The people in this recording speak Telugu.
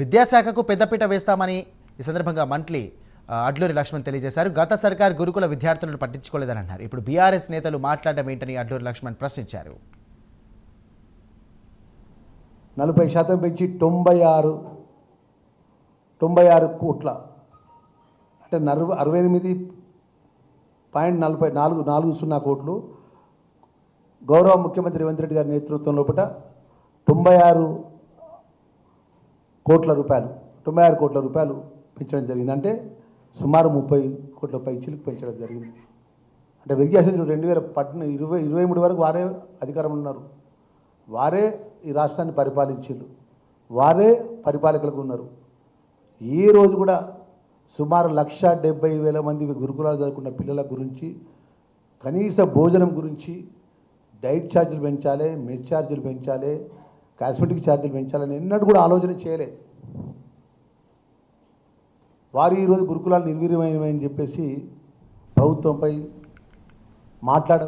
విద్యాశాఖకు పెద్దపీట వేస్తామని ఈ సందర్భంగా మంత్రి అడ్లూరి లక్ష్మణ్ తెలియజేశారు. గత సర్కార్ గురుకుల విద్యార్థులను పట్టించుకోలేదని అన్నారు. ఇప్పుడు బీఆర్ఎస్ నేతలు మాట్లాడడం ఏంటని అడ్లూరి లక్ష్మణ్ ప్రశ్నించారు. నలభై శాతం పెంచి తొంభై ఆరు తొంభై ఆరు కోట్ల అంటే నలభై అరవై ఎనిమిది పాయింట్ నలభై నాలుగు నాలుగు సున్నా కోట్లు గౌరవ ముఖ్యమంత్రి రేవంత్ రెడ్డి గారి నేతృత్వం లోపల తొంభై ఆరు కోట్ల రూపాయలు తొంభై ఆరు కోట్ల రూపాయలు పెంచడం జరిగింది. అంటే సుమారు ముప్పై కోట్ల పైచీలకు పెంచడం జరిగింది. అంటే వెరిగేషన్ రెండు వేల పద్న ఇరవై ఇరవై మూడు వరకు వారే అధికారం ఉన్నారు. వారే ఈ రాష్ట్రాన్ని పరిపాలించారు వారే పరిపాలకులకు ఉన్నారు. ఈ రోజు కూడా సుమారు లక్ష డెబ్బై వేల మంది గురుకులాలు చదువుకున్న పిల్లల గురించి కనీస భోజనం గురించి డైట్ ఛార్జీలు పెంచాలి మెస్ ఛార్జీలు పెంచాలి కాస్మెటిక్ ఛార్జీలు పెంచాలని ఎన్నడూ కూడా ఆలోచన చేయలే వారు ఈరోజు గురుకులాలు నిర్వీర్యమైనవని చెప్పేసి ప్రభుత్వంపై మాట్లాడ